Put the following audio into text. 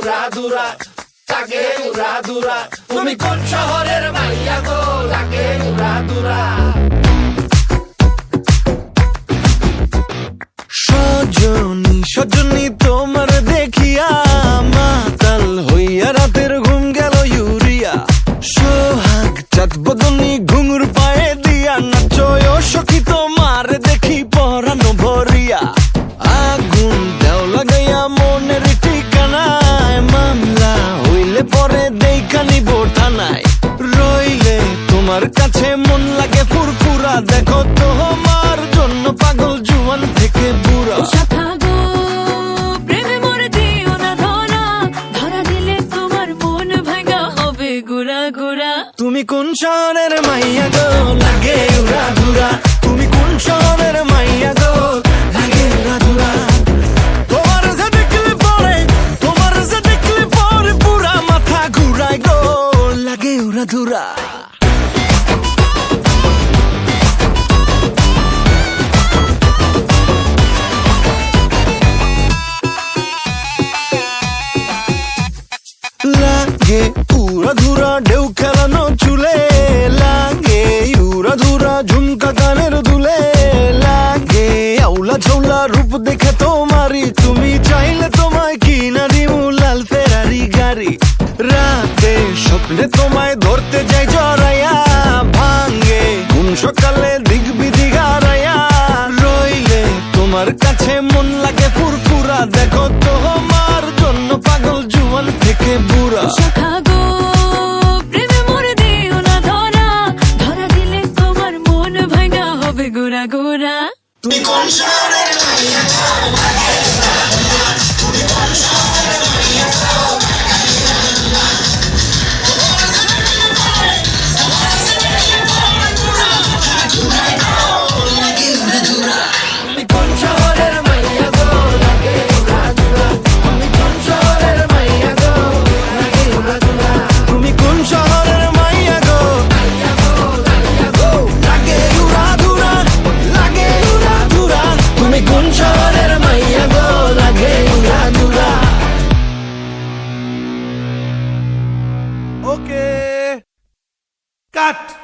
উড়া তাকে উড়া তুমি কোন শহরের মাইয়া গো লাগে উড়া গুড়া তুমি কোন শহরের মাইয়া গো? লাগে উড়া ধুরা। তুমি কোন শহরের মাইয়া গো? লাগে যে যে মাথা লাগে ধুরা ঢেউ খেলানো চুলে লাগে, ইউরা ধুরা ঝুমকা কানের দুলে লাগে। আউলা ঝৌলা রূপ দেখে তোমারি তুমি চাইলে তোমায় কিনা দিমু লাল ফেরারি গাড়ি। রাতে স্বপ্নে তোমায় ধরতে যাই জরাইয়া ভাঙ্গে কোন সকালে দিগবে গোরা গোরা তুমি কোন Okay. Cut!